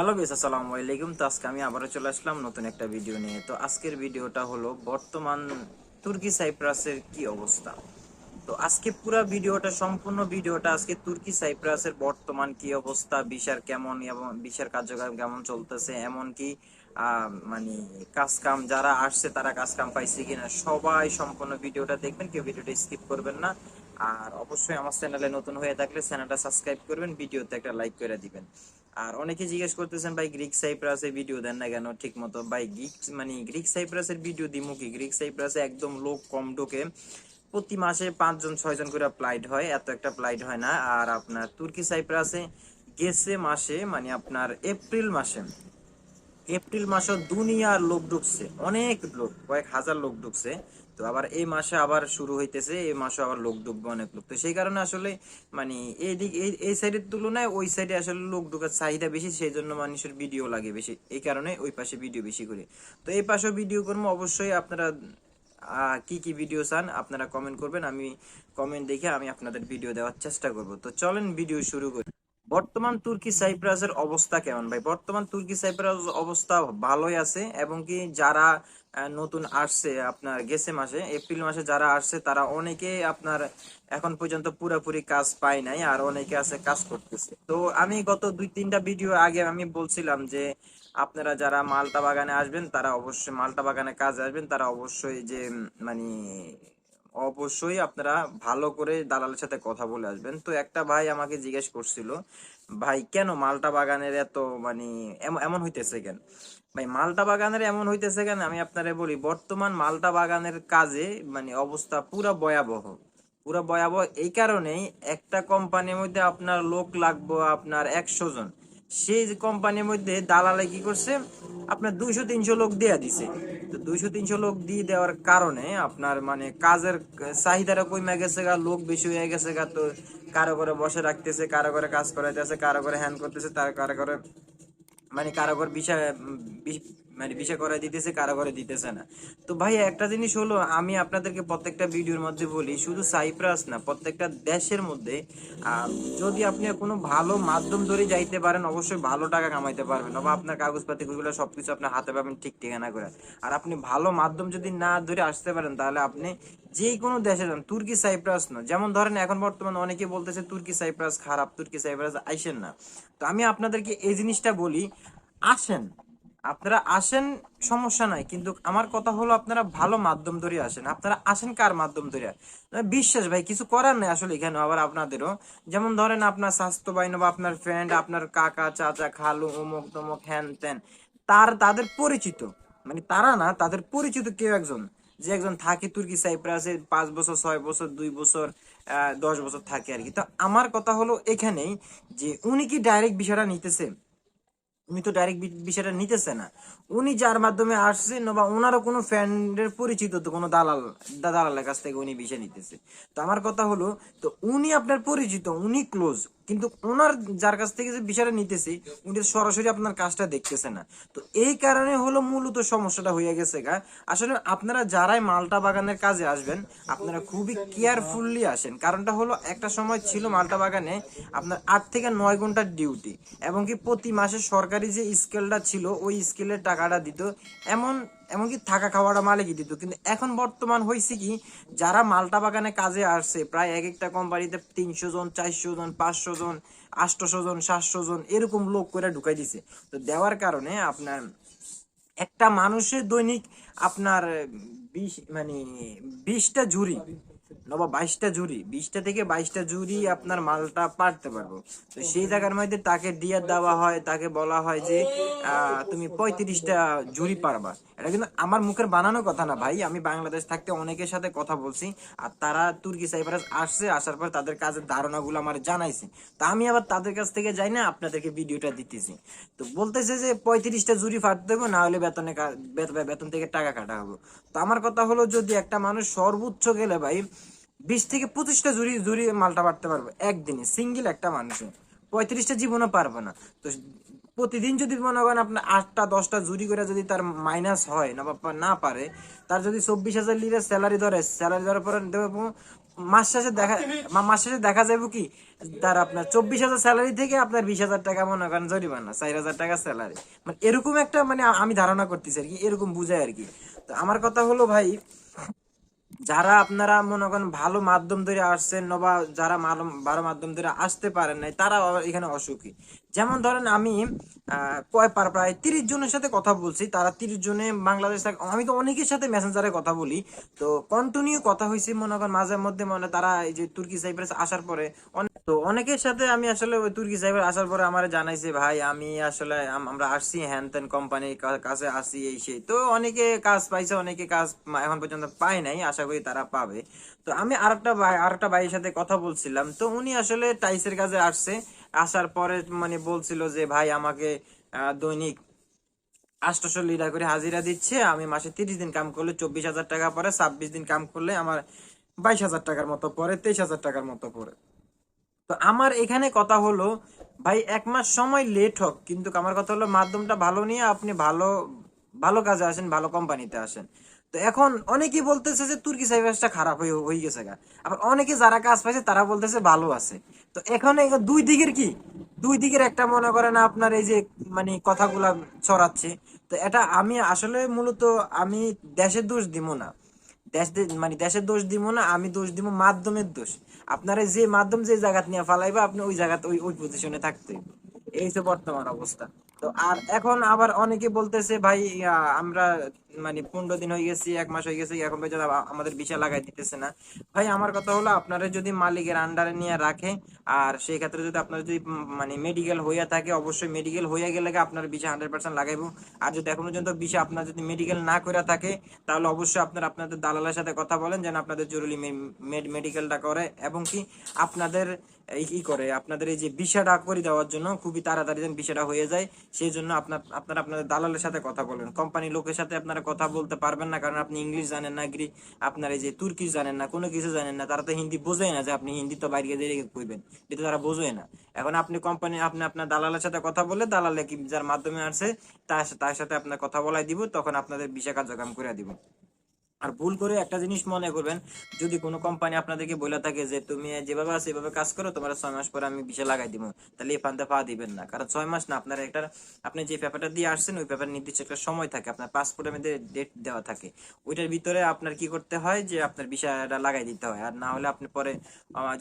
Hello base আসসালামু আলাইকুম। তো আজকে আমি আবারও চলে আসলাম নতুন একটা ভিডিও নিয়ে। তো আজকের ভিডিওটা হলো বর্তমান তুর্কি সাইপ্রাসের কি অবস্থা? তো আজকে পুরো ভিডিওটা সম্পূর্ণ ভিডিওটা আজকে তুর্কি সাইপ্রাসের বর্তমান কি অবস্থা বিশার কেমন এবং বিশার কার্যক্রম কেমন চলতেছে এমনকি আহ, মানে কাজ কাম যারা আসছে তারা কাজ কাম পাইছে কিনা সবাই সম্পূর্ণ ভিডিওটা দেখবেন কেউ ভিডিওটা স্কিপ করবেন না। আর অবশ্যই আমার চ্যানেলে নতুন হয়ে থাকলে চ্যানেলটা সাবস্ক্রাইব করবেন ভিডিওতে একটা লাইক করে দিবেন। আর অনেকে জিজ্ঞেস করতেছেন, ভাই গ্রিক সাইপ্রাসে ভিডিও দেন না কেন? ঠিক মতো ভাই গ্রিক মানে গ্রিক সাইপ্রাসের ভিডিও দিমু কি? গ্রিক সাইপ্রাসে একদম লোক কম ঢোকে। প্রতি মাসে পাঁচজন, ছয়জন করে ফ্লাইট হয়, এত একটা ফ্লাইট হয় না। আর আপনার তুর্কি সাইপ্রাসে গেছে মাসে মানে আপনার এপ্রিল মাসে। এপ্রিল মাসে দুনিয়ার লোক ঢুকছে, অনেক লোক, কয়েক হাজার লোক ঢুকছে। তো আবার এই মাসে আবার শুরু হইতেছে, এই মাসে আবার লোক ঢুকবে অনেক লোক। তো সেই কারণে আসলে মানে এই দিক, এই সাইডের তুলনায় ওই সাইডে আসলে লোক ঢোকার চাহিদা বেশি সেই জন্য মানুষের ভিডিও লাগে বেশি। এই কারণে ওই পাশে ভিডিও বেশি করে। তো এই পাশেও ভিডিও করব, অবশ্যই আপনারা কি কি ভিডিও চান আপনারা কমেন্ট করবেন, আমি কমেন্ট দেখে আমি আপনাদের ভিডিও দেওয়ার চেষ্টা করব। তো চলেন ভিডিও শুরু করি। বর্তমান তুর্কি সাইপ্রাসের অবস্থা কেমন ভাই? বর্তমান তুর্কি সাইপ্রাস অবস্থা ভালোই আছে, এবং কি যারা নতুন আসছে আপনার গেছে মাসে, এপ্রিল মাসে যারা আসছে তারা অনেকে আপনার এখন পর্যন্ত পুরোপুরি কাজ পায় নাই আর অনেকে আছে কাজ করতেছে। তো আমি গত দুই তিনটা ভিডিও আগে আমি বলছিলাম যে আপনারা যারা মালটা বাগানে আসবেন তারা অবশ্যই মালটা বাগানে কাজ আসবেন, তারা অবশ্যই যে মানে অবশ্যই আপনারা ভালো করে দালালের সাথে কথা বলে আসবেন। তো একটা ভাই আমাকে জিজ্ঞেস করছিল, ভাই, কেন মালটা বাগানের এত মানে এমন হইতেছে কেন? ভাই, মালটা বাগানের এমন হইতেছে কেন? আমি আপনারে বলি, বর্তমান মালটা বাগানের কাজে মানে অবস্থা পুরা ভয়াবহ। পুরা ভয়াবহ এই কারণেই একটা কোম্পানির মধ্যে আপনার লোক লাগবো আপনার একশো জন। সেই কোম্পানির মধ্যে দালালে কি করছে? আপনার দুইশো, তিনশো লোক দেয়া দিছে। তো দুইশো, তিনশো লোক দিয়ে দেওয়ার কারণে আপনার মানে কাজের চাহিদাটা কমে গেছে গা, লোক বেশি হয়ে গেছে গা, তো কারও করে বসে রাখতেছে, কারও করে কাজ করাইতেছে, কারও করে হ্যান করতেছে, তার কারও করে মানে কারও করে বিষয় মানে বিষয় করে দিতেছে কারও করে দিতেছে না। তো ভাই, একটা জিনিস হলো, আমি আপনাদেরকে প্রত্যেকটা ভিডিওর মধ্যে বলি, শুধু সাইপ্রাস না, প্রত্যেকটা দেশের মধ্যে যদি আপনি কোনো ভালো মাধ্যম ধরে যাইতে পারেন, অবশ্যই ভালো টাকা কামাইতে পারবেন। বা আপনার কাগজপাতি গুলো সবকিছু আপনার হাতে পাবেন ঠিক ঠিকানা করে। আর আপনি ভালো মাধ্যম যদি না ধরে আসতে পারেন, তাহলে আপনি যে কোনো দেশে যান, তুর্কি সাইপ্রাস না। যেমন ধরেন, এখন বর্তমানে অনেকে বলতেছে, তুর্কি সাইপ্রাস খারাপ, তুর্কি সাইপ্রাস আইসেন না। তো আমি আপনাদেরকে এই জিনিসটা বলি, আসেন আপনারা আসেন, সমস্যা নাই। কিন্তু আমার কথা হলো আপনারা ভালো মাধ্যম ধরে আসেন। আপনারা আসেন কার মাধ্যম ধরে বিশ্বাস ভাই, কিছু করার নেই আসলে এখানে আবার আপনাদেরও। যেমন ধরেন আপনার স্বাস্থ্য বাহিনী বা আপনার ফ্রেন্ড আপনার কাকা, চাচা, খালু অমুক তমুক হ্যান ত্যান তার, তাদের পরিচিত। মানে তারা না, তাদের পরিচিত কেউ একজন। যে একজন থাকে তুর্কি সাইপ্রাসে, পাঁচ বছর, ছয় বছর, দুই বছর দশ বছর থাকে আর কি। তো আমার কথা হলো এখানেই যে উনি কি ডাইরেক্ট বিষয়টা নিতেছে? উনি তো ডাইরেক্ট বিষয়টা নিতেছে না। উনি যার মাধ্যমে আসছেন বা ওনারও কোনো ফ্রেন্ডের পরিচিত তো কোনো দালাল, দালালের কাছ থেকে উনি বিষয় নিতেছে। তো আমার কথা হলো, তো উনি আপনার পরিচিত, উনি ক্লোজ কিন্তু ওনার যার কাছ থেকে যে বিষয়টা নিতেছি, উনি সরাসরি আপনার কাজটা দেখতেছে না। তো এই কারণে হলো মূলত সমস্যাটা হয়ে গেছে গা। আসলে আপনারা যারাই মালটা বাগানের কাজে আসবেন, আপনারা খুবই কেয়ারফুললি আসেন। কারণটা হলো একটা সময় ছিল মালটা বাগানে আপনার আট থেকে নয় ঘণ্টার ডিউটি এবং কি প্রতি মাসে সরকারি যে স্কেলটা ছিল, ওই স্কেলের টাকাটা দিত। এমন এমনকি থাকা খাওয়াটা মালিকই দিত কিন্তু এখন বর্তমান হয়েছে কি, যারা মালটা বাগানে কাজে আসছে, প্রায় এক একটা কোম্পানিতে তিনশো জন, চারশো জন, পাঁচশো জন, আটশো জন, সাতশো জন এরকম লোক করে ঢুকাই দিছে। তো দেওয়ার কারণে আপনার একটা মানুষের দৈনিক আপনার বিশ মানে বিশটা ঝুড়ি, নবা বাইশটা ঝুড়ি, বিশটা থেকে বাইশটা ঝুড়ি আপনার মালটা পারতে পারব। তো সেই জায়গার মধ্যে তাকে ডিয়ার দেওয়া হয়, তাকে বলা হয় যে তুমি পঁয়ত্রিশটা ঝুড়ি পারবা এটা কিন্তু আমার মুখের বানানো কথা না, ভাই। আমি বাংলাদেশ থাকতে অনেকের সাথে কথা বলছি, আর তারা তুর্কি সাইপ্রাস আসছে, আসার পর তাদের কাজের ধারণাগুলো আমার জানাইছে। তা আমি আবার তাদের কাছ থেকে যাই না, আপনাদেরকে ভিডিওটা দিতেছি। তো বলতেছে যে, পঁয়ত্রিশটা জুরি ফাটতে দেবো, না হলে বেতনে বেতন থেকে টাকা কাটা হবে। তো আমার কথা হলো, যদি একটা মানুষ সর্বোচ্চ গেলে, ভাই, বিশ থেকে পঁচিশটা জুড়ি জুড়ি মালটা পারতে পারবে একদিনে, সিঙ্গেল একটা মানুষে পঁয়ত্রিশটা জীবনও পারবে না। তো প্রতিদিন যদি মনে করেন আপনার আটটা, দশটা জুরি করে যদি তার মাইনাস হয় না না পারে, তার যদি চব্বিশ হাজার লিরে স্যালারি ধরে স্যালারি ধরার পরে মাস শেষে দেখা মাস শেষে দেখা যাবে কি? তার আপনার চব্বিশ হাজার স্যালারি থেকে আপনার বিশ হাজার টাকা মনে করেন জরিমানা, চার হাজার টাকা স্যালারি মানে এরকম একটা মানে আমি ধারণা করতেছি আর কি, এরকম বুঝায় আর কি। তো আমার কথা হলো ভাই, যারা আপনারা মনে করেন ভালো মাধ্যম ধরে আসছেন বা যারা ভালো মাধ্যম ধরে আসতে পারেন নাই তারা এখানে অসুখী। যেমন ধরেন আমি আহ, কয় পার প্রায় তিরিশ জনের সাথে কথা বলছি তারা তিরিশ জনে বাংলাদেশ থেকে আমি তো অনেকের সাথে মেসেঞ্জারে কথা বলি। তো কন্টিনিউ কথা হয়েছে মনে করেন মাঝে মধ্যে মনে তারা এই যে তুর্কি সাইপ্রাস আসার পরে তো অনেকের সাথে আমি আসলে ওই তুর্কি সাইপ্রাস আসার পরে আমার জানাইছে ভাই আমি আসলে আমরা আসছি হ্যান ত্যান কোম্পানির কাছে আসি এই সেই। তো অনেকে কাজ পাইছে অনেকে কাজ এখন পর্যন্ত পায় নাই আশা করি তারা পাবে। তো আমি আরেকটা ভাই আরেকটা ভাইয়ের সাথে কথা বলছিলাম। তো উনি আসলে টাইসের কাজে আসছে। আসার পরে মানে বলছিল যে, ভাই, আমাকে দৈনিক আটশো লিরা করে হাজিরা দিচ্ছে। আমি মাসে তিরিশ দিন কাম করলে চব্বিশ হাজার টাকা পরে, ছাব্বিশ দিন কাম করলে আমার বাইশ হাজার টাকার মতো পরে, তেইশ হাজার টাকার মতো পরে। তো আমার এখানে কথা হলো, ভাই, এক মাস সময় লেট হোক, কিন্তু আমার কথা হলো, মাধ্যমটা ভালো নিয়ে আপনি ভালো ভালো কাজে আসেন, ভালো কোম্পানিতে আসেন। তো এখন অনেকেই বলতেছে যে তুর্কি সাইবাসটা খারাপ হয়ে হয়ে গেছে গা। আবার অনেকে যারা কাজ পাইছে তারা বলতেছে ভালো আছে। তো এখন দুই দিকের কি? দুই দিকের একটা মনে করেন আপনার এই যে মানে কথাগুলা ছড়াচ্ছে। তো এটা আমি আসলে মূলত আমি দেশের দোষ দিব না। দেশ মানে দেশের দোষ দিব না, আমি দোষ দিব মাধ্যমের দোষ। আপনারা যে মাধ্যম যে জায়গা নিয়ে ফালাইবা, আপনি ওই জায়গাতে ওই ওই পজিশনে থাকতে এই তো বর্তমান অবস্থা। তো আর এখন আবার অনেকে বলতেছে, ভাই আমরা মানে পনেরো দিন হয়ে গেছি, এক মাস হয়ে গেছে, এখন পর্যন্ত আমাদের বিষয় লাগাই দিতেছে না। ভাই, আমার কথা হলো আপনারা যদি মালিকের আন্ডারে নিয়ে রাখে আর সেই ক্ষেত্রে যদি আপনার যদি মানে মেডিকেল হইয়া থাকে, অবশ্যই মেডিকেল হইয়া গেলে আপনার বিষয় হান্ড্রেড পার্সেন্ট লাগাইবো। আর যদি এখন পর্যন্ত বিষয় আপনার যদি মেডিকেল না করে থাকে, তাহলে অবশ্যই আপনার আপনাদের দালালের সাথে কথা বলেন যেন আপনাদের জরুরি মেডিকেলটা করে এবং কি আপনাদের কি করে, আপনাদের এই যে বিষয়টা করে দেওয়ার জন্য খুবই তাড়াতাড়ি যেন বিষয়টা হয়ে যায়, সেই জন্য আপনার আপনারা আপনাদের দালালের সাথে কথা বলেন। কোম্পানির লোকের সাথে আপনারা কথা বলতে পারবেন না, কারণ আপনি ইংলিশ জানেন না, গ্রি আপনার এই যে তুর্কি জানেন না, কোনো কিছু জানেন না, তারা তো হিন্দি বোঝেই না যে আপনি হিন্দি তো বাইরে দিয়ে কইবেন। এটা তারা বোঝে না। এখন আপনি কোম্পানি আপনি আপনার দালালের সাথে কথা বলে দালালে কি যার মাধ্যমে আসছে তার তার সাথে আপনার কথা বলাই দিব, তখন আপনাদের বিষয় কার্যক্রম করে দিব। আর ভুল করে একটা জিনিস মনে করবেন, যদি কোনো কোম্পানি আপনাদেরকে বলে থাকে যে তুমি যেভাবে আছে এভাবে কাজ করো, তোমার ছয় মাস পরে আমি বিষয় লাগাই দিব তাহলে এই ফান্দে পা দিবেন না। কারণ ছয় মাস না, আপনার একটা, আপনি যে পেপারটা দিয়ে আসছেন, ওই পেপার নির্দিষ্ট একটা সময় থাকে, আপনার পাসপোর্টের মধ্যে ডেট দেওয়া থাকে। ওইটার ভিতরে আপনার কি করতে হয় যে আপনার বিষয়টা লাগাই দিতে হয়। আর না হলে আপনি পরে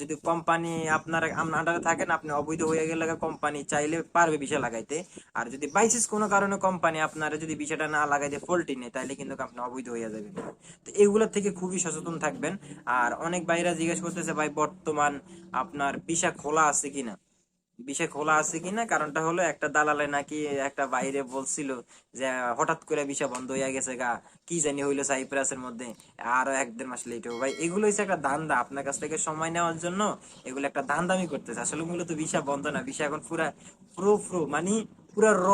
যদি কোম্পানি আপনার আন্ডারে থাকেন, আপনি অবৈধ হয়ে গেলে কোম্পানি চাইলে পারবে বিষয় লাগাইতে। আর যদি বাইসিস কোনো কারণে কোম্পানি আপনার যদি বিষয়টা না লাগাইতে ফল্টি নেই, তাহলে কিন্তু আপনি অবৈধ হয়ে যাবেন। তো এগুলো থেকে খুবই সচেতন থাকবেন। আর অনেক বাইরা জিজ্ঞেস করতেছে, ভাই, বর্তমান আপনার বিষা খোলা আছে কিনা? বিষা খোলা আছে কিনা? কারণটা হলো একটা দালালে নাকি একটা বাইরে বলছিল যে, হঠাৎ করে বিষা বন্ধ হয়ে গেছে গা, কি জানি হইল সাইপ্রাসের মধ্যে, আরও এক দেড় মাস লেট ভাই, এগুলো হচ্ছে একটা ধান্দা। আপনার কাছ থেকে সময় নেওয়ার জন্য এগুলো একটা ধান্দামি করতেছে। আসলে মূলত বিষা বন্ধ না, বিষা এখন পুরা প্রো প্রো মানে পুরা র।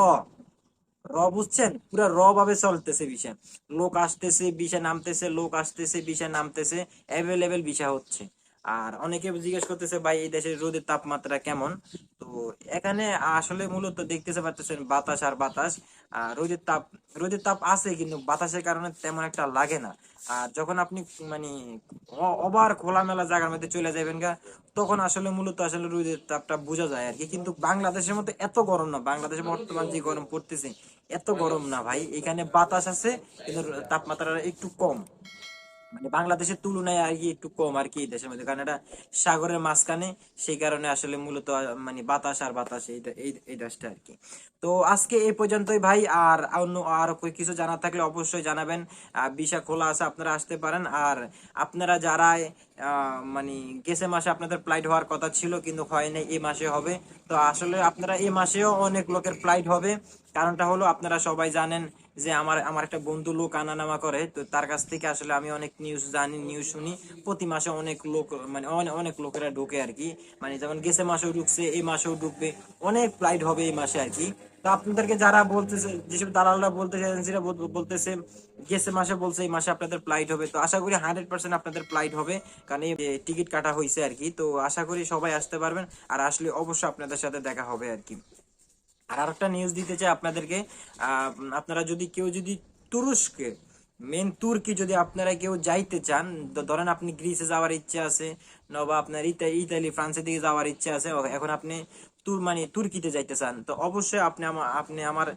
র বুঝছেন? পুরা র ভাবে চলতেছে বিষয়। লোক আসতেছে, বিষয় নামতেছে, লোক আসতেছে, বিষয় নামতেছে অ্যাভেলেবেল বিষয় হচ্ছে। আর অনেকে জিজ্ঞেস করতেছে, ভাই, এই দেশের রোদের তাপমাত্রা কেমন? তো এখানে আসলে মূলত দেখতেছে পাচ্ছেন বাতাস আর বাতাস। আর রোদের তাপ রোদের তাপ আছে, কিন্তু বাতাসের কারণে তেমন একটা লাগে না। আর যখন আপনি মানে অবার খোলামেলা জায়গার মধ্যে চলে যাবেন গা, তখন আসলে মূলত আসলে রোদের তাপটা বোঝা যায় আর কি কিন্তু বাংলাদেশের মধ্যে এত গরম না। বাংলাদেশে বর্তমান যে গরম পড়তেছে এত গরম না ভাই। এখানে বাতাস আছে কিন্তু তাপমাত্রা একটু কম। মানে বাংলাদেশের তুলনায় আর কি একটু কম আর কি দেশের মধ্যে। কারণ এটা সাগরের মাঝখানে, সেই কারণে আসলে মূলত মানে বাতাস আর বাতাস এই এই দেশটা আর কি। তো আজকে এই পর্যন্তই ভাই, আর অন্য আর কিছু জানা থাকলে অবশ্যই জানাবেন। ভিসা খোলা আছে, আপনারা আসতে পারেন। আর আপনারা যারা মানে গেছে মাসে আপনাদের ফ্লাইট হওয়ার কথা ছিল, কিন্তু হয় নাই এই মাসে হবে। তো আসলে আপনারা এই মাসেও অনেক লোকের ফ্লাইট হবে। কারণটা হলো, আপনারা সবাই জানেন যে আমার আমার একটা বন্ধু লোক আনা নামা করে, তো তার কাছ থেকে আসলে আমি অনেক নিউজ জানি নিউজ শুনি। প্রতি মাসে অনেক লোক মানে অনেক অনেক লোকেরা ঢোকে আর কি। মানে যেমন গেছে মাসেও ঢুকছে, এই মাসেও ঢুকবে, অনেক ফ্লাইট হবে এই মাসে আর কি। তো আপনাদেরকে যারা বলতেছে, যেসব দালালরা বলতেছে এজেন্সিরা বলতেছে, গেছে মাসে বলছে, এই মাসে আপনাদের ফ্লাইট হবে। তো আশা করি হান্ড্রেড পার্সেন্ট আপনাদের ফ্লাইট হবে, কারণ এই টিকিট কাটা হয়েছে আর কি। তো আশা করি সবাই আসতে পারবেন, আর আসলে অবশ্যই আপনাদের সাথে দেখা হবে আর কি। আর আরেকটা নিউজ দিতে চাই আপনাদেরকে। আপনারা যদি কেউ যদি তুরস্কে মেন তুর্কি যদি আপনারা কেউ যাইতে চান ধরেন আপনি গ্রিসে যাওয়ার ইচ্ছা আছে, নবা আপনার ইতালি ইতালি, ফ্রান্সের দিকে যাওয়ার ইচ্ছে আছে এখন আপনি তুর মানে তুর্কিতে যাইতে চান, তো অবশ্যই আপনি আমার আপনি আমার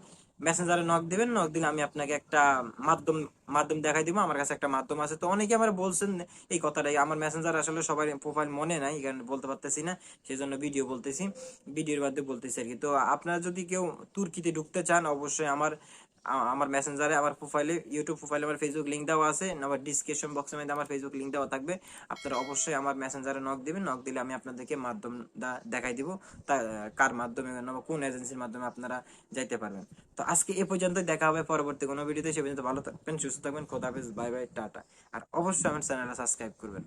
মেসেঞ্জারে নক দিবেন নক দিলে আমি আপনাকে একটা মাধ্যম মাধ্যম দেখাই দিব, আমার কাছে একটা মাধ্যম আছে। তো অনেকে আমার বলছেন, এই কথাটাই, আমার মেসেঞ্জার আসলে সবাই প্রোফাইল মনে নাই কারণে বলতে পারতেছি না সেই জন্য ভিডিও বলতেছি ভিডিওর মাধ্যমে বলতেছি আর কি। তো আপনারা যদি কেউ তুর্কিতে ঢুকতে চান, অবশ্যই আমার আমার মেসেঞ্জারে আমার প্রোফাইলে ইউটিউব প্রোফাইলে আমার ফেসবুক লিঙ্ক দেওয়া আছে আমার ডিসক্রিপশন বক্সের মধ্যে আমার ফেসবুক লিঙ্ক দেওয়া থাকবে। আপনারা অবশ্যই আমার মেসেঞ্জারে নক দিবেন নক দিলে আমি আপনাদেরকে মাধ্যম দেখাই দিব, তা, কার মাধ্যমে কোন এজেন্সির মাধ্যমে আপনারা যাইতে পারবেন। তো আজকে এ পর্যন্ত দেখা হবে পরবর্তী কোনো ভিডিওতে সে পর্যন্ত ভালো থাকবেন, সুস্থ থাকবেন খোদাফেজ বাই বাই, টাটা। আর অবশ্যই আমার চ্যানেলটা সাবস্ক্রাইব করবেন।